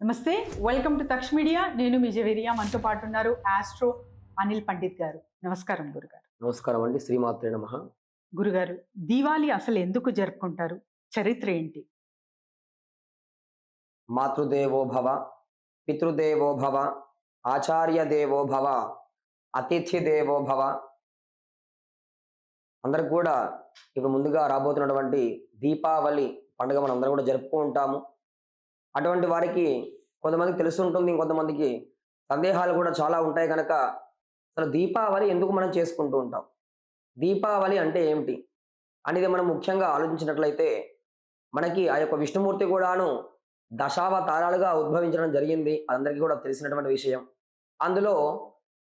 నమస్తే welcome to Taksha media నేను మీ జవేరియా మనతో పాటు ఉన్నారు ఆస్ట్రో అనిల్ పండిత్ గారు. నమస్కారం గురుగారు. నమస్కారం అండి శ్రీమాత్రే నమ. గురుగారు దీవాలి అసలు ఎందుకు జరుపుకుంటారు? చరిత్ర ఏంటి? మాతృదేవో భవ పితృదేవో భవ ఆచార్య దేవో భవ అతిథి దేవో భవ. అందరికి కూడా ఇప్పుడు ముందుగా రాబోతున్నటువంటి దీపావళి పండుగ మనం అందరం కూడా జరుపుతూ ఉంటాము అటువంటి వారికి కొంతమందికి తెలుసు ఉంటుంది ఇంకొంతమందికి సందేహాలు కూడా చాలా ఉంటాయి కనుక అసలు దీపావళి ఎందుకు మనం చేసుకుంటూ ఉంటాం? దీపావళి అంటే ఏమిటి? అనేది మనం ముఖ్యంగా ఆలోచించినట్లయితే మనకి ఆ యొక్క విష్ణుమూర్తి కూడాను దశావతారాలుగా ఉద్భవించడం జరిగింది. అందరికీ కూడా తెలిసినటువంటి విషయం. అందులో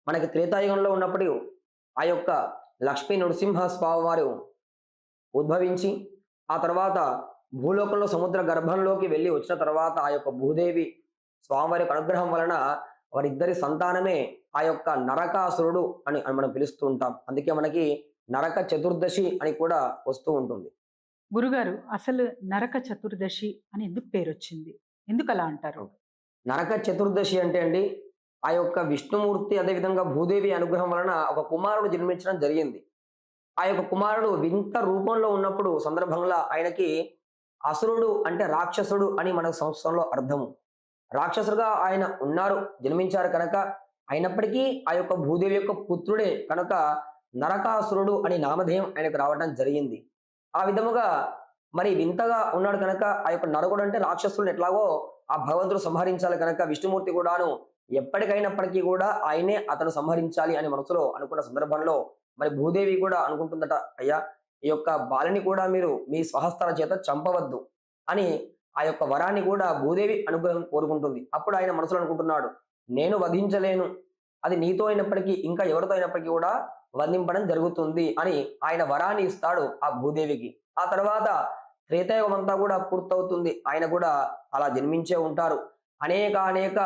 మనకి త్రేతాయుగంలో ఉన్నప్పుడు ఆ యొక్క లక్ష్మీ నృసింహ స్వామి వారు ఉద్భవించి ఆ తర్వాత భూలోకంలో సముద్ర గర్భంలోకి వెళ్ళి వచ్చిన తర్వాత ఆ యొక్క భూదేవి స్వామివారి అనుగ్రహం వలన వారిద్దరి సంతానమే ఆ యొక్క నరకాసురుడు అని అని మనం పిలుస్తూ ఉంటాం. అందుకే మనకి నరక చతుర్దశి అని కూడా వస్తూ ఉంటుంది. గురుగారు అసలు నరక చతుర్దశి అని ఎందుకు పేరు వచ్చింది ఎందుకు అలా అంటారు? నరక చతుర్దశి అంటే అండి ఆ యొక్క విష్ణుమూర్తి అదేవిధంగా భూదేవి అనుగ్రహం వలన ఒక కుమారుడు జన్మించడం జరిగింది. ఆ యొక్క కుమారుడు వింత రూపంలో ఉన్నప్పుడు సందర్భంలో ఆయనకి అసురుడు అంటే రాక్షసుడు అని మన సంవత్సరంలో అర్థము. రాక్షసుడుగా ఆయన ఉన్నారు జన్మించారు కనుక అయినప్పటికీ ఆ యొక్క భూదేవి యొక్క పుత్రుడే కనుక నరకాసురుడు అని నామధేయం ఆయనకు రావడం జరిగింది. ఆ విధముగా మరి వింతగా ఉన్నాడు కనుక ఆ యొక్క నరకుడు అంటే రాక్షసులను ఎట్లాగో ఆ భగవంతుడు సంహరించాలి కనుక విష్ణుమూర్తి కూడాను ఎప్పటికైనప్పటికీ కూడా ఆయనే అతను సంహరించాలి అని మనసులో అనుకున్న సందర్భంలో మరి భూదేవి కూడా అనుకుంటుందట అయ్యా ఈ యొక్క బాలిని కూడా మీరు మీ స్వహస్తాల చేత చంపవద్దు అని ఆ యొక్క వరాన్ని కూడా భూదేవి అనుగ్రహం కోరుకుంటుంది. అప్పుడు ఆయన మనసులో అనుకుంటున్నాడు నేను వధించలేను. అది నీతో అయినప్పటికీ ఇంకా ఎవరితో అయినప్పటికీ కూడా వధింపడం జరుగుతుంది అని ఆయన వరాన్ని ఇస్తాడు ఆ భూదేవికి. ఆ తర్వాత త్రేతాయుగం అంతా కూడా పూర్తవుతుంది. ఆయన కూడా అలా జన్మించే ఉంటారు. అనేక అనేక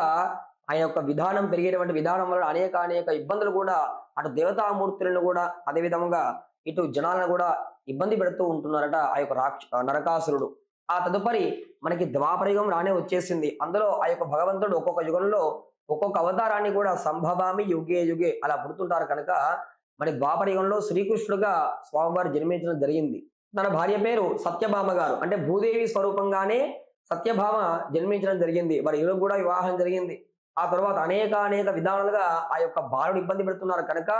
ఆయన యొక్క విధానం పెరిగేటువంటి విధానం వల్ల అనేక అనేక ఇబ్బందులు కూడా అటు దేవతామూర్తులను కూడా అదే విధంగా ఇటు జనాలను కూడా ఇబ్బంది పెడుతూ ఉంటున్నారట ఆ యొక్క రాక్ష నరకాసురుడు. ఆ తదుపరి మనకి ద్వాపరయుగం రానే వచ్చేసింది. అందులో ఆ యొక్క భగవంతుడు ఒక్కొక్క యుగంలో ఒక్కొక్క అవతారాన్ని కూడా సంభవామి యుగే యుగే అలా పుడుతుంటారు కనుక మరి ద్వాపరయుగంలో శ్రీకృష్ణుడుగా స్వామివారు జన్మించడం జరిగింది. తన భార్య పేరు సత్యభామ గారు. అంటే భూదేవి స్వరూపంగానే సత్యభామ జన్మించడం జరిగింది. వారి ఇరువురు కూడా వివాహం జరిగింది. ఆ తర్వాత అనేక అనేక విధానాలుగా ఆ యొక్క బాలుడు ఇబ్బంది పెడుతున్నారు కనుక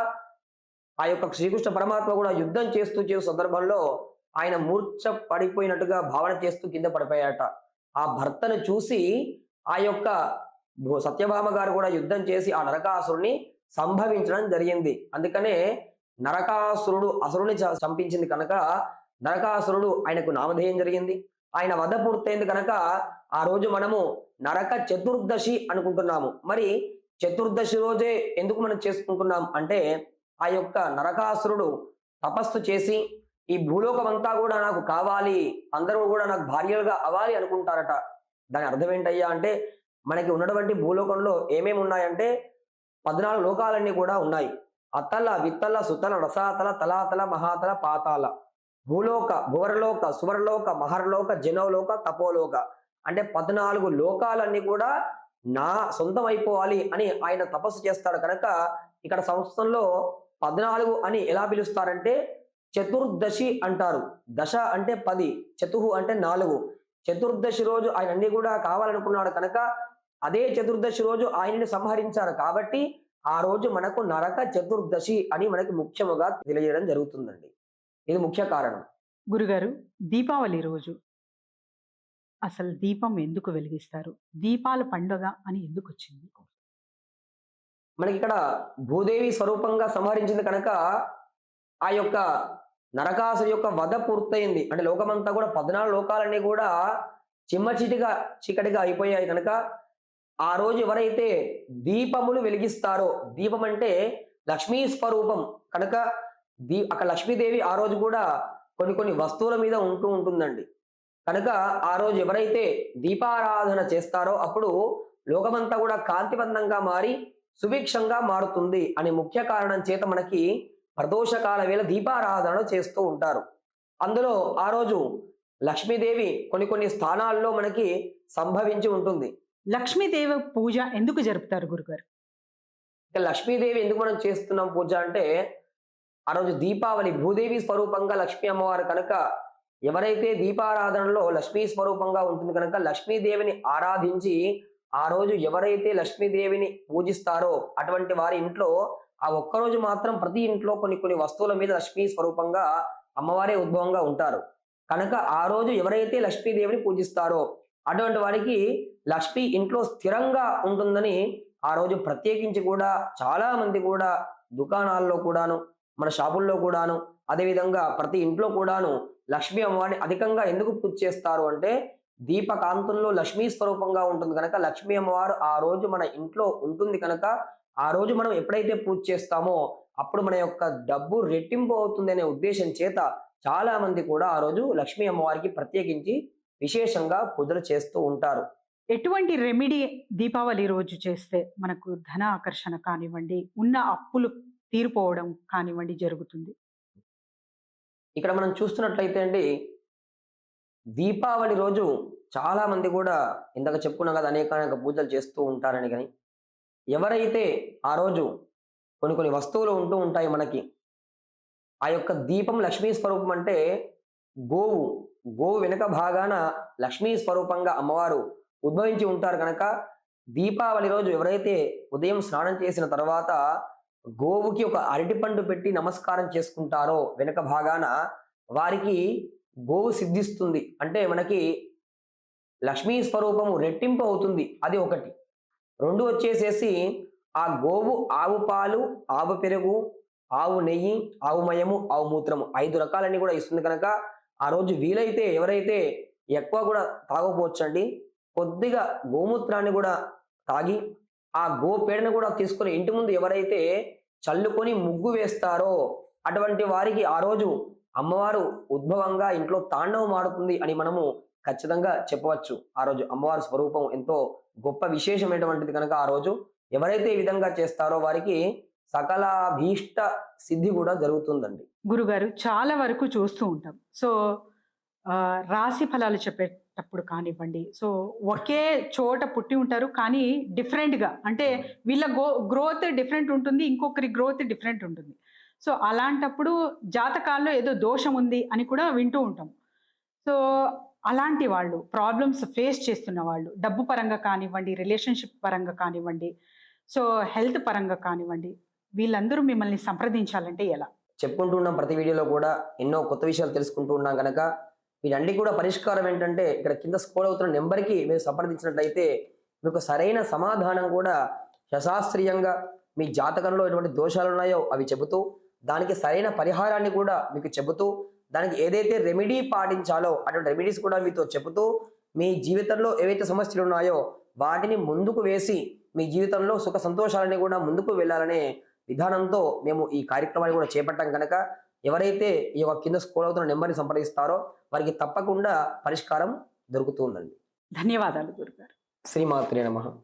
ఆ యొక్క శ్రీకృష్ణ పరమాత్మ కూడా యుద్ధం చేస్తూ చేసే సందర్భంలో ఆయన మూర్ఛ పడిపోయినట్టుగా భావన చేస్తూ కింద పడిపోయాట ఆ భర్తను చూసి ఆ యొక్క సత్యభామ గారు కూడా యుద్ధం చేసి ఆ నరకాసురుని సంభవించడం జరిగింది. అందుకనే నరకాసురుడు అసురుని చ- చంపించింది కనుక నరకాసురుడు ఆయనకు నామధేయం జరిగింది. ఆయన వధ పూర్తయింది కనుక ఆ రోజు మనము నరక చతుర్దశి అనుకుంటున్నాము. మరి చతుర్దశి రోజే ఎందుకు మనం చేసుకుంటున్నాం అంటే ఆ యొక్క నరకాసురుడు తపస్సు చేసి ఈ భూలోకం అంతా కూడా నాకు కావాలి అందరూ కూడా నాకు భార్యలుగా అవ్వాలి అనుకుంటారట. దాని అర్థం ఏంటయ్యా అంటే మనకి ఉన్నటువంటి భూలోకంలో ఏమేమి ఉన్నాయంటే పద్నాలుగు లోకాలన్నీ కూడా ఉన్నాయి. అతల విత్తల సుతల రసాతల తలాతల మహాతల పాతాల. భూలోక భువరలోక సువర్లోక మహర్లోక జనోలోక తపోలోక. అంటే పద్నాలుగు లోకాలన్నీ కూడా నా సొంతం అయిపోవాలి అని ఆయన తపస్సు చేస్తాడు కనుక ఇక్కడ సంవత్సరంలో పద్నాలుగు అని ఎలా పిలుస్తారంటే చతుర్దశి అంటారు. దశ అంటే పది చతుహు అంటే నాలుగు. చతుర్దశి రోజు ఆయన అన్ని కూడా కావాలనుకున్నాడు కనుక అదే చతుర్దశి రోజు ఆయనని సంహరించారు కాబట్టి ఆ రోజు మనకు నరక చతుర్దశి అని మనకి ముఖ్యముగా తెలియజేయడం జరుగుతుందండి. ఇది ముఖ్య కారణం. గురుగారు దీపావళి రోజు అసలు దీపం ఎందుకు వెలిగిస్తారు? దీపాల పండుగ అని ఎందుకు వచ్చింది? మనకి ఇక్కడ భూదేవి స్వరూపంగా సంహరించింది కనుక ఆ యొక్క నరకాసుడి యొక్క వధ పూర్తయింది. అంటే లోకమంతా కూడా పద్నాలుగు లోకాలన్నీ కూడా చిమ్మ చీటిగా చీకటిగా అయిపోయాయి కనుక ఆ రోజు ఎవరైతే దీపములు వెలిగిస్తారో దీపం అంటే లక్ష్మీ స్వరూపం కనుక దీ అక్కడ లక్ష్మీదేవి ఆ రోజు కూడా కొన్ని కొన్ని వస్తువుల మీద ఉంటూ ఉంటుందండి. కనుక ఆ రోజు ఎవరైతే దీపారాధన చేస్తారో అప్పుడు లోకమంతా కూడా కాంతివంతంగా మారి సుభిక్షంగా మారుతుంది అనే ముఖ్య కారణం చేత మనకి ప్రదోషకాల వేళ దీపారాధన చేస్తూ ఉంటారు. అందులో ఆ రోజు లక్ష్మీదేవి కొన్ని కొన్ని స్థానాల్లో మనకి సంభవించి ఉంటుంది. లక్ష్మీదేవి పూజ ఎందుకు జరుపుతారు గురుగారు? ఇక లక్ష్మీదేవి ఎందుకు మనం చేస్తున్నాం పూజ అంటే ఆ రోజు దీపావళి భూదేవి స్వరూపంగా లక్ష్మీ అమ్మవారు కనుక ఎవరైతే దీపారాధనలో లక్ష్మీ స్వరూపంగా ఉంటుంది కనుక లక్ష్మీదేవిని ఆరాధించి ఆ రోజు ఎవరైతే లక్ష్మీదేవిని పూజిస్తారో అటువంటి వారి ఇంట్లో ఆ ఒక్కరోజు మాత్రం ప్రతి ఇంట్లో కొన్ని కొన్ని వస్తువుల మీద లక్ష్మీ స్వరూపంగా అమ్మవారే ఉద్భవంగా ఉంటారు. కనుక ఆ రోజు ఎవరైతే లక్ష్మీదేవిని పూజిస్తారో అటువంటి వారికి లక్ష్మి ఇంట్లో స్థిరంగా ఉంటుందని ఆ రోజు ప్రత్యేకించి కూడా చాలా మంది కూడా దుకాణాల్లో కూడాను మన షాపుల్లో కూడాను అదేవిధంగా ప్రతి ఇంట్లో కూడాను లక్ష్మీ అమ్మవారిని అధికంగా ఎందుకు పూజ చేస్తారు అంటే దీపకాంతుల్లో లక్ష్మీ స్వరూపంగా ఉంటుంది కనుక లక్ష్మీ అమ్మవారు ఆ రోజు మన ఇంట్లో ఉంటుంది కనుక ఆ రోజు మనం ఎప్పుడైతే పూజ చేస్తామో అప్పుడు మన యొక్క డబ్బు రెట్టింపు అవుతుంది అనే ఉద్దేశం చేత చాలా మంది కూడా ఆ రోజు లక్ష్మీ అమ్మవారికి ప్రత్యేకించి విశేషంగా పూజలు చేస్తూ ఉంటారు. ఎటువంటి రెమెడీ దీపావళి రోజు చేస్తే మనకు ధన ఆకర్షణ కానివ్వండి ఉన్న అప్పులు తీరిపోవడం కానివ్వండి జరుగుతుంది? ఇక్కడ మనం చూస్తున్నట్లయితే అండి దీపావళి రోజు చాలామంది కూడా ఇందాక చెప్పుకున్నాం కదా అనేక అనేక పూజలు చేస్తూ ఉంటారని కానీ ఎవరైతే ఆ రోజు కొన్ని కొన్ని వస్తువులు ఉంటూ ఉంటాయి మనకి ఆ యొక్క దీపం లక్ష్మీ స్వరూపం అంటే గోవు గోవు వెనుక భాగాన లక్ష్మీ స్వరూపంగా అమ్మవారు ఉద్భవించి ఉంటారు కనుక దీపావళి రోజు ఎవరైతే ఉదయం స్నానం చేసిన తర్వాత గోవుకి ఒక అరటిపండు పెట్టి నమస్కారం చేసుకుంటారో వెనుక భాగాన వారికి గోవు సిద్ధిస్తుంది. అంటే మనకి లక్ష్మీ స్వరూపము రెట్టింపు అవుతుంది. అది ఒకటి. రెండు వచ్చేసేసి ఆ గోవు ఆవు పాలు ఆవు పెరుగు ఆవు నెయ్యి ఆవు మయము ఆవు మూత్రము ఐదు రకాలన్నీ కూడా ఇస్తుంది కనుక ఆ రోజు వీలైతే ఎవరైతే ఎక్కువ కూడా తాగకపోవచ్చండి కొద్దిగా గోమూత్రాన్ని కూడా తాగి ఆ గో పేడను కూడా తీసుకుని ఇంటి ముందు ఎవరైతే చల్లుకొని ముగ్గు వేస్తారో అటువంటి వారికి ఆ రోజు అమ్మవారు ఉద్భవంగా ఇంట్లో తాండవం ఆడుతుంది అని మనము ఖచ్చితంగా చెప్పవచ్చు. ఆ రోజు అమ్మవారి స్వరూపం ఎంతో గొప్ప విశేషమైనటువంటిది కనుక ఆ రోజు. ఎవరైతే ఈ విధంగా చేస్తారో వారికి సకల భీష్ట సిద్ధి కూడా జరుగుతుందండి. గురుగారు చాలా వరకు చూస్తూ ఉంటాం. సో రాశి ఫలాలు చెప్పేటప్పుడు కానివ్వండి. సో ఒకే చోట పుట్టి ఉంటారు కానీ డిఫరెంట్గా అంటే వీళ్ళ గ్రో గ్రోత్ డిఫరెంట్ ఉంటుంది ఇంకొకరి గ్రోత్ డిఫరెంట్ ఉంటుంది. సో అలాంటప్పుడు జాతకాల్లో ఏదో దోషం ఉంది అని కూడా వింటూ ఉంటాం. సో అలాంటి వాళ్ళు ప్రాబ్లమ్స్ ఫేస్ చేస్తున్న వాళ్ళు డబ్బు పరంగా కానివ్వండి రిలేషన్షిప్ పరంగా కానివ్వండి సో హెల్త్ పరంగా కానివ్వండి వీళ్ళందరూ మిమ్మల్ని సంప్రదించాలంటే ఎలా? చెప్పుకుంటూ ఉన్నాం ప్రతి వీడియోలో కూడా ఎన్నో కొత్త విషయాలు తెలుసుకుంటూ ఉన్నాం కనుక వీటన్ని కూడా పరిష్కారం ఏంటంటే ఇక్కడ కింద స్కోర్ అవుతున్న నెంబర్కి మీరు సంప్రదించినట్లయితే మీకు సరైన సమాధానం కూడా శశాస్త్రీయంగా మీ జాతకంలో ఎటువంటి దోషాలు ఉన్నాయో అవి చెబుతూ దానికి సరైన పరిహారాన్ని కూడా మీకు చెబుతూ దానికి ఏదైతే రెమెడీ పాటించాలో అటువంటి రెమెడీస్ కూడా మీతో చెబుతూ మీ జీవితంలో ఏవైతే సమస్యలు ఉన్నాయో వాటిని ముందుకు వేసి మీ జీవితంలో సుఖ సంతోషాలని కూడా ముందుకు వెళ్ళాలనే విధానంతో మేము ఈ కార్యక్రమాన్ని కూడా చేపట్టాం కనుక ఎవరైతే ఈ యొక్క కింద స్కోర్ అవుతున్న నెంబర్ని సంప్రదిస్తారో వారికి తప్పకుండా పరిష్కారం దొరుకుతుందండి. ధన్యవాదాలు గురుగారు. శ్రీమాత్రే నమః.